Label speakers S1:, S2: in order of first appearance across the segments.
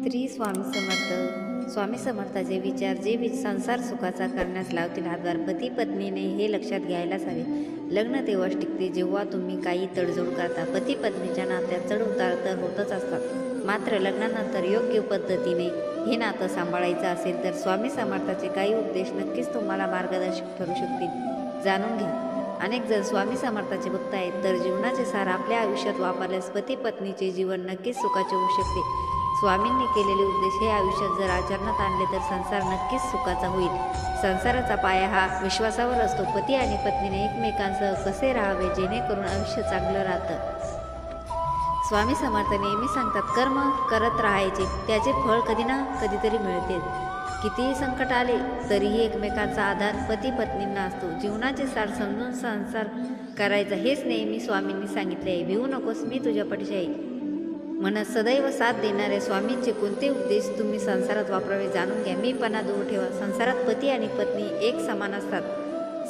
S1: स्त्री स्वामी समर्थ. स्वामी समर्थाचे विचार जे वि संसार सुखाचा करण्यास लावतील हातभार पती पत्नीने हे लक्षात घ्यायलाच हवे. लग्न तेव्हाच टिकते जेव्हा तुम्ही काही तडजोड करता. पती पत्नीच्या नात्यात चढ उतार तर होतच असतात. मात्र लग्नानंतर योग्य पद्धतीने हे नातं सांभाळायचं असेल तर स्वामी समर्थाचे काही उपदेश नक्कीच तुम्हाला मार्गदर्शक ठरू शकतील. जाणून घ्या. अनेक जर स्वामी समर्थाचे भक्त आहेत तर जीवनाचे सार आपल्या आयुष्यात वापरल्यास पती पत्नीचे जीवन नक्कीच सुखाचे होऊ शकते. स्वामींनी केलेले उद्देश हे आयुष्यात जर आचरणात आणले तर संसार नक्कीच सुखाचा होईल. संसाराचा पाया हा विश्वासावर असतो. पती आणि पत्नीने एकमेकांसह कसे राहावे जेणेकरून आयुष्य चांगलं राहतं? स्वामी समर्थ नेहमी सांगतात कर्म करत राहायचे त्याचे फळ कधी ना कधीतरी मिळते. कितीही संकट आले तरीही एकमेकांचा आधार पती पत्नींना असतो. जीवनाचे सार समजून संसार करायचा हेच नेहमी स्वामींनी सांगितले आहे. भिवू नकोस मी तुझ्या पाठीशी आहे. म्हणत सदैव साथ देणाऱ्या स्वामींचे कोणते उपदेश तुम्ही संसारात वापरावे जाणून घ्या. मी पणा दूर ठेवा. संसारात पती आणि पत्नी एक समान असतात.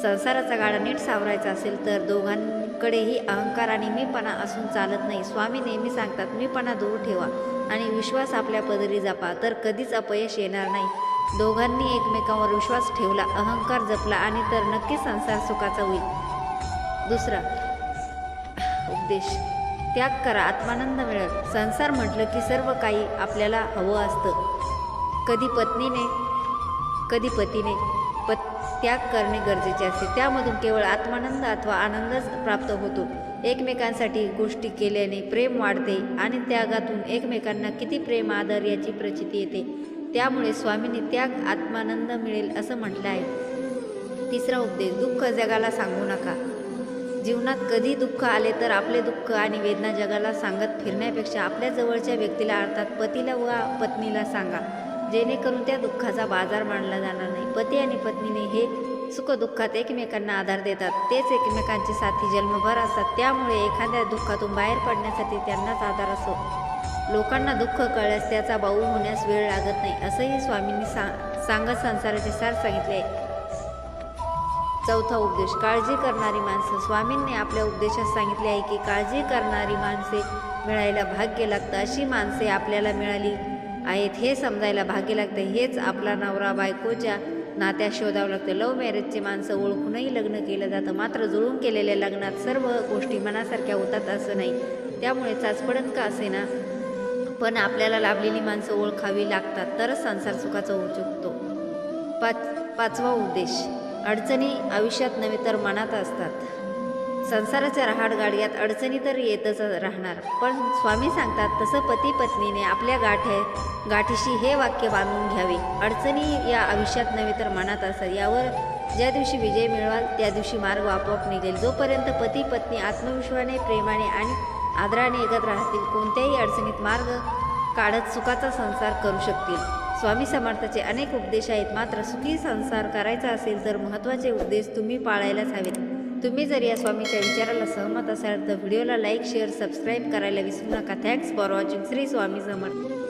S1: संसाराचा गाडा नीट सावरायचा असेल तर दोघांकडेही अहंकार आणि मीपणा असून चालत नाही. स्वामी नेहमी सांगतात मीपणा दूर ठेवा आणि विश्वास आपल्या पदरी जपा तर कधीच अपयश येणार नाही. दोघांनी एकमेकांवर विश्वास ठेवला अहंकार जपला आणि तर नक्की संसार सुखाचा होईल. दुसरा उपदेश. त्याग करा आत्मानंद मिळत संसार म्हटलं की सर्व काही आपल्याला हवं असतं. कधी पत्नीने कधी पतीने पत त्याग करणे गरजेचे असते. त्यामधून केवळ आत्मानंद अथवा आनंदच प्राप्त होतो. एकमेकांसाठी गोष्टी केल्याने प्रेम वाढते आणि त्यागातून एकमेकांना किती प्रेम आदर याची प्रचिती येते. त्यामुळे स्वामींनी त्याग आत्मानंद मिळेल असं म्हटलं आहे. तिसरा उपदेश दुःख जगाला सांगू नका. जीवनात कधी दुःख आले तर आपले दुःख आणि वेदना जगाला सांगत फिरण्यापेक्षा आपल्या जवळच्या व्यक्तीला अर्थात पतीला व पत्नीला सांगा. जेणेकरून त्या दुःखाचा बाजार मांडला जाणार नाही. पती आणि पत्नीने हे सुखदुःखात एकमेकांना आधार देतात. तेच एकमेकांचे साथी जन्मभर असतात. त्यामुळे एखाद्या दुःखातून बाहेर पडण्यासाठी त्यांनाच आधार असो. लोकांना दुःख कळल्यास त्याचा बाऊ होण्यास वेळ लागत नाही असंही स्वामींनी सा सांगत संसाराचे सार सांगितले आहे. चौथा उपदेश काळजी करणारी माणसं. स्वामींनी आपल्या उपदेशात सांगितले आहे की काळजी करणारी माणसे मिळायला भाग्य लागतं. अशी माणसे आपल्याला मिळाली आहेत हे समजायला भाग्य लागतं. हेच आपला नवरा बायकोच्या नात्या शोधावं लागतं. लव्ह मॅरेजचे माणसं ओळखूनही लग्न केलं जातं. मात्र जुळून केलेल्या लग्नात सर्व गोष्टी मनासारख्या होतात असं नाही. त्यामुळे चाचपडत का असे ना पण आपल्याला लाभलेली माणसं ओळखावी लागतात तरच संसार सुखाचा होऊ शकतो. पाच पाचवा उद्देश अडचणी आयुष्यात नव्हे तर मनात असतात. संसाराच्या रहाड गाडग्यात अडचणी तर येतच राहणार. पण स्वामी सांगतात तसं पती पत्नीने आपल्या गाठे गाठीशी हे वाक्य बांधून घ्यावे. अडचणी या आयुष्यात नव्हे तर मनात असतात. यावर ज्या दिवशी विजय मिळवाल त्या दिवशी मार्ग आपोआप निघेल. जोपर्यंत पती पत्नी आत्मविश्वाने प्रेमाने आणि आदराने एकत्र राहतील कोणत्याही अडचणीत मार्ग काढत सुखाचा संसार करू शकतील. स्वामी समर्थाचे अनेक उपदेश आहेत. मात्र सुखी संसार करायचा असेल तर महत्त्वाचे उपदेश तुम्ही पाळायलाच हवेत. तुम्ही जर या स्वामीच्या विचाराला सहमत असाल तर व्हिडिओला लाईक शेअर सबस्क्राईब करायला विसरू नका. Thanks for watching Shri Swami Samarth.